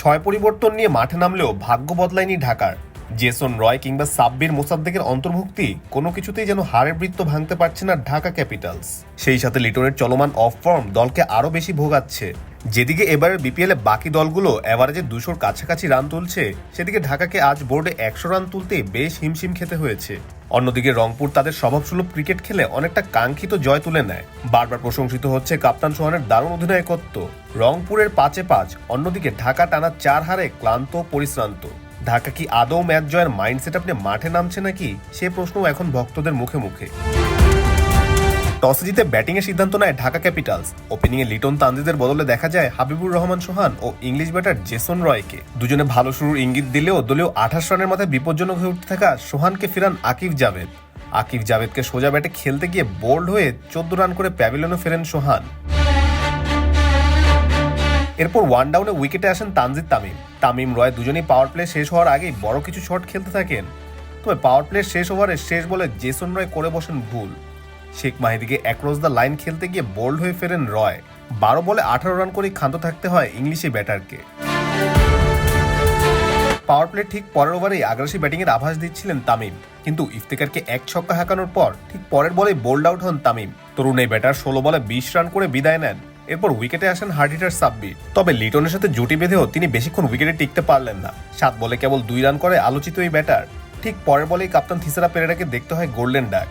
ছয় পরিবর্তন নিয়ে মাঠে নামলেও ভাগ্য বদলায়নি ঢাকার। জেসন রয় কিংবা সাব্বির মোসাদ্দেকের অন্তর্ভুক্তি কোনো কিছুতেই যেন হারের বৃত্ত ভাঙতে পারছে না ঢাকা ক্যাপিটালস। সেই সাথে লিটনের চলমান অফ ফর্ম দলকে আরও বেশি ভোগাচ্ছে। যেদিকে এবারের বিপিএলে বাকি দলগুলো এভারেজে দুশোর কাছাকাছি রান তুলছে, সেদিকে ঢাকাকে আজ বোর্ডে একশো রান তুলতে বেশ হিমশিম খেতে হয়েছে। অন্যদিকে রংপুর তাদের স্বভাবসুলভ ক্রিকেট খেলে অনেকটা কাঙ্ক্ষিত জয় তুলে নেয়। বারবার প্রশংসিত হচ্ছে কাপ্তান সোহানের দারুণ অধিনায়কত্ব। রংপুরের পাঁচে পাঁচ, অন্যদিকে ঢাকা টানা চার হারে ক্লান্ত, পরিশ্রান্ত। ঢাকা কি আদৌ ম্যাচ জয়ের মাইন্ডসেট আপনি মাঠে নামছে নাকি, সে প্রশ্নও এখন ভক্তদের মুখে মুখে। টসে জিতে ব্যাটিং এর সিদ্ধান্ত নেয় ঢাকা ক্যাপিটালস। ওপেনিং এ লিটন তানজিদের বদলে দেখা যায় হাবিবুর রহমান সোহান ও ইংলিশ ব্যাটার জেসন রয়কে। দুজনে ভালো শুরুর ইঙ্গিত দিলেও দলীয় আঠাশ রানের মাথায় বিপজ্জনক হয়ে উঠতে থাকা সোহানকে ফেরান আকিব জাভেদ। আকিব জাভেদকে সোজা ব্যাটে খেলতে গিয়ে বোল্ড হয়ে চোদ্দ রান করে প্যাভিলিয়নে ফেরেন সোহান। এরপর ওয়ান ডাউনে উইকেটে আসেন তানজিদ তামিম। তামিম রয় দুজনেই পাওয়ার প্লে শেষ হওয়ার আগেই বড় কিছু শট খেলতে থাকেন। তবে পাওয়ার প্লে শেষ ওভারে শেষ বলে জেসন রয় করে বসেন ভুল। শেখ মাহিদিকে অ্যাক্রস দ্য লাইন খেলতে গিয়ে বোল্ড হয়ে ফেরেন রয়। বারো বলে আঠারো রান করেই ক্ষান্ত থাকতে হয় ইংলিশে ব্যাটারকে। পাওয়ার প্লে ঠিক পরের ওভারেই আগ্রাসী ব্যাটিংয়ের আভাস দিচ্ছিলেন তামিম। কিন্তু ইফতেকারকে এক ছক্কা হাঁকানোর পর ঠিক পরের বলেই বোল্ড আউট হন তামিম। তরুণ এই ব্যাটার ষোলো বলে বিশ রান করে বিদায় নেন। এরপর উইকেটে আসেন হার্ড হিটার সাব্বির। তবে লিটনের সাথে জুটি বেঁধেও তিনি বেশিক্ষণ উইকেটে টিকতে পারলেন না। সাত বলে কেবল দুই রান করে আলোচিত এই ব্যাটার। ঠিক পরের বলেই কাপ্তান থিসারা পেরেরাকে দেখতে হয় গোল্ডেন ডাক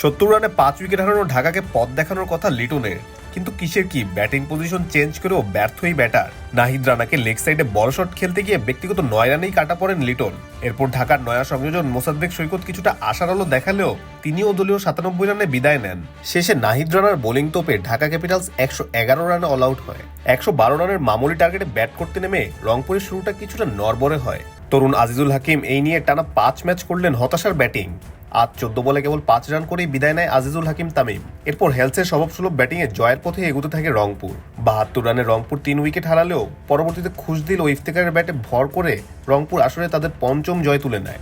সত্তর রানে পাঁচ উইকেট হারানো ঢাকাকে পথ দেখানোর কথা লিটনের। কিন্তু কিসের কি? ব্যাটিং পজিশন চেঞ্জ করেও ব্যর্থ এই ব্যাটার। নাহিদ রানাকে লেগ সাইডে বড় শট খেলতে গিয়ে ব্যক্তিগত নয় রানেই কাটা পড়েন লিটন। এরপর ঢাকার নয়া সংযোজন মোসাদ্দেক সৈকত কিছুটা আশার আলো দেখালেও তিনিও দলীয় সাতানব্বই রানে বিদায় নেন। শেষে নাহিদ রানার বোলিং তোপে ঢাকা ক্যাপিটালস একশো এগারো রানে অল আউট হয়। একশো বারো রানের মামুলি টার্গেটে ব্যাট করতে নেমে রংপুরের শুরুটা কিছুটা নরবরে হয়। তরুণ আজিজুল হাকিম এই নিয়ে টানা পাঁচ ম্যাচ করলেন হতাশার ব্যাটিং। আজ চোদ্দ বলে কেবল পাঁচ রান করেই বিদায় নেয় আজিজুল হাকিম তামিম। এরপর হেলসের স্বভাবসুলভ ব্যাটিংয়ে জয়ের পথে এগুতে থাকে রংপুর। বাহাত্তর রানে রংপুর তিন উইকেট হারালেও পরবর্তীতে খুশদিল ও ইফতেকারের ব্যাটে ভর করে রংপুর আসলে তাদের পঞ্চম জয় তুলে নেয়।